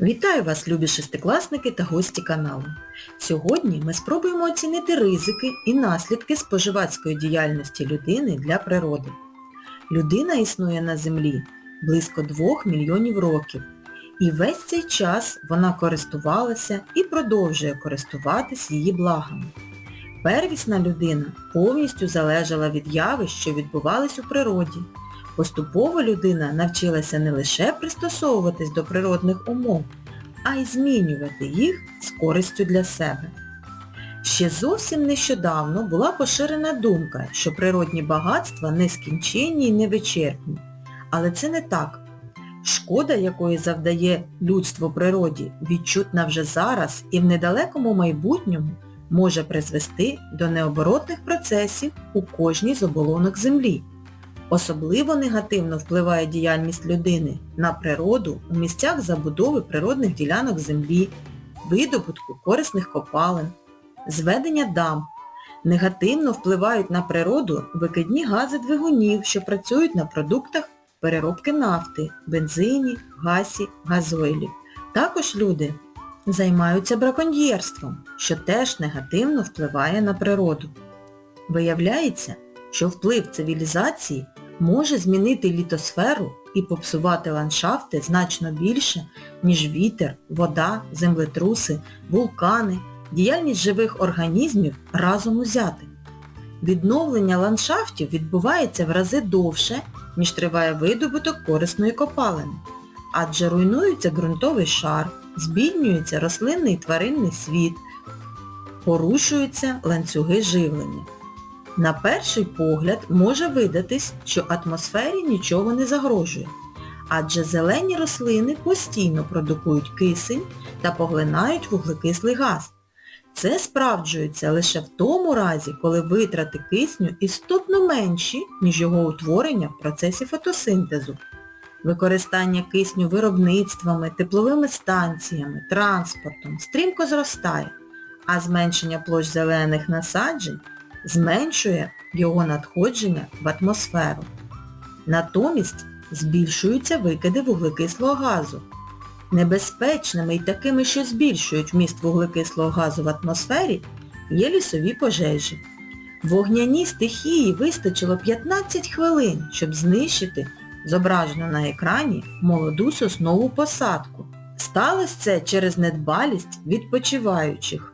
Вітаю вас, любі шестикласники та гості каналу. Сьогодні ми спробуємо оцінити ризики і наслідки споживацької діяльності людини для природи. Людина існує на Землі близько 2 мільйонів років. І весь цей час вона користувалася і продовжує користуватись її благами. Первісна людина повністю залежала від явищ, що відбувались у природі. Поступово людина навчилася не лише пристосовуватись до природних умов, а й змінювати їх з користю для себе. Ще зовсім нещодавно була поширена думка, що природні багатства нескінченні і невичерпні. Але це не так. Шкода, якої завдає людство природі, відчутна вже зараз і в недалекому майбутньому може призвести до необоротних процесів у кожній з оболонок землі. Особливо негативно впливає діяльність людини на природу у місцях забудови природних ділянок землі, видобутку корисних копалин, зведення дам. Негативно впливають на природу викидні гази двигунів, що працюють на продуктах переробки нафти, бензині, гасі, газойлі. Також люди займаються браконьєрством, що теж негативно впливає на природу. Виявляється, що вплив цивілізації може змінити літосферу і попсувати ландшафти значно більше, ніж вітер, вода, землетруси, вулкани, діяльність живих організмів разом узяти. Відновлення ландшафтів відбувається в рази довше, ніж триває видобуток корисної копалини, адже руйнується ґрунтовий шар, збіднюється рослинний і тваринний світ, порушуються ланцюги живлення. На перший погляд може видатись, що атмосфері нічого не загрожує, адже зелені рослини постійно продукують кисень та поглинають вуглекислий газ. Це справджується лише в тому разі, коли витрати кисню істотно менші, ніж його утворення в процесі фотосинтезу. Використання кисню виробництвами, тепловими станціями, транспортом стрімко зростає, а зменшення площ зелених насаджень зменшує його надходження в атмосферу. Натомість збільшуються викиди вуглекислого газу. Небезпечними і такими, що збільшують вміст вуглекислого газу в атмосфері, є лісові пожежі. Вогняній стихії вистачило 15 хвилин, щоб знищити зображену на екрані молоду соснову посадку. Сталося це через недбалість відпочиваючих.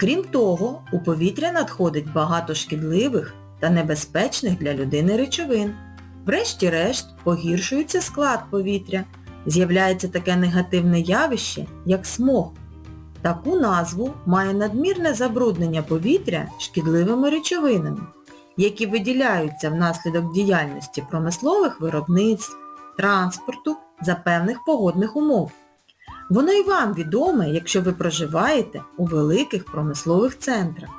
Крім того, у повітря надходить багато шкідливих та небезпечних для людини речовин. Врешті-решт погіршується склад повітря. З'являється таке негативне явище, як смог. Таку назву має надмірне забруднення повітря шкідливими речовинами, які виділяються внаслідок діяльності промислових виробництв, транспорту за певних погодних умов. Воно і вам відоме, якщо ви проживаєте у великих промислових центрах.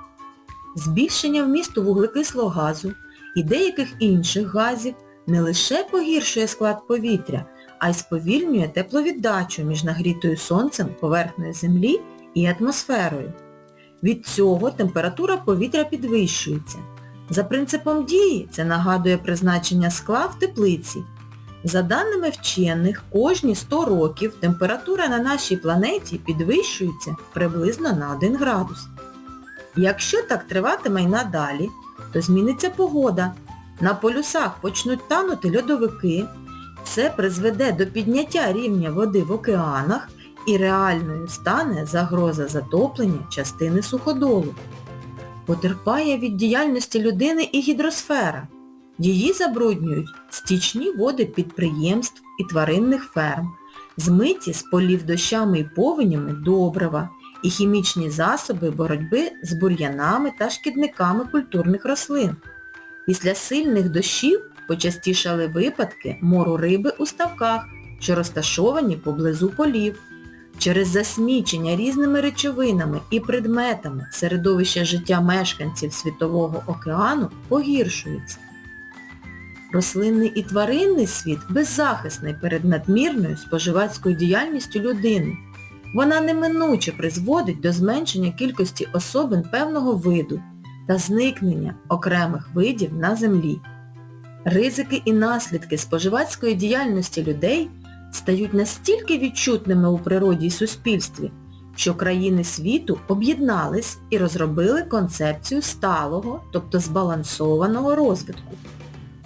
Збільшення вмісту вуглекислого газу і деяких інших газів не лише погіршує склад повітря, а й сповільнює тепловіддачу між нагрітою сонцем поверхнею землі і атмосферою. Від цього температура повітря підвищується. За принципом дії це нагадує призначення скла в теплиці. За даними вчених, кожні 100 років температура на нашій планеті підвищується приблизно на 1 градус. Якщо так триватиме й надалі, то зміниться погода. На полюсах почнуть танути льодовики, це призведе до підняття рівня води в океанах і реальною стане загроза затоплення частини суходолу. Потерпає від діяльності людини і гідросфера. Її забруднюють стічні води підприємств і тваринних ферм, змиті з полів дощами і повенями добрива і хімічні засоби боротьби з бур'янами та шкідниками культурних рослин. Після сильних дощів почастішали випадки мору риби у ставках, що розташовані поблизу полів. Через засмічення різними речовинами і предметами середовище життя мешканців Світового океану погіршується. Рослинний і тваринний світ беззахисний перед надмірною споживацькою діяльністю людини. Вона неминуче призводить до зменшення кількості особин певного виду та зникнення окремих видів на землі. Ризики і наслідки споживацької діяльності людей стають настільки відчутними у природі і суспільстві, що країни світу об'єднались і розробили концепцію сталого, тобто збалансованого розвитку.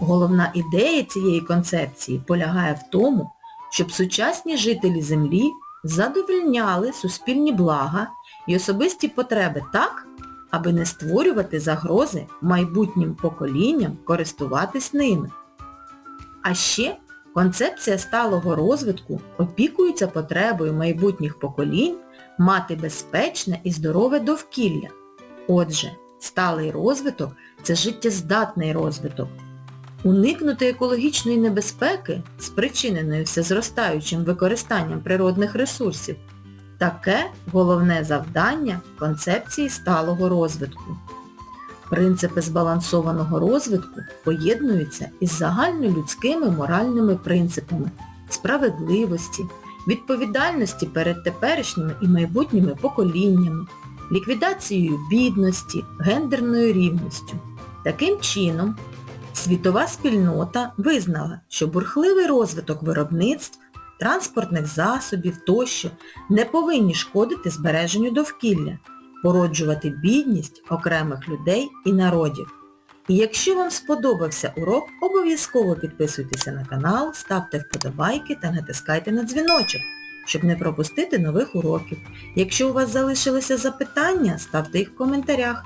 Головна ідея цієї концепції полягає в тому, щоб сучасні жителі Землі задовольняли суспільні блага і особисті потреби так, аби не створювати загрози майбутнім поколінням користуватись ними. А ще концепція сталого розвитку опікується потребою майбутніх поколінь мати безпечне і здорове довкілля. Отже, сталий розвиток – це життєздатний розвиток. Уникнути екологічної небезпеки, спричиненої всезростаючим використанням природних ресурсів, таке головне завдання концепції сталого розвитку. Принципи збалансованого розвитку поєднуються із загальнолюдськими моральними принципами справедливості, відповідальності перед теперішніми і майбутніми поколіннями, ліквідацією бідності, гендерною рівністю. Таким чином, світова спільнота визнала, що бурхливий розвиток виробництв, транспортних засобів тощо не повинні шкодити збереженню довкілля, породжувати бідність окремих людей і народів. І якщо вам сподобався урок, обов'язково підписуйтеся на канал, ставте вподобайки та натискайте на дзвіночок, щоб не пропустити нових уроків. Якщо у вас залишилися запитання, ставте їх в коментарях.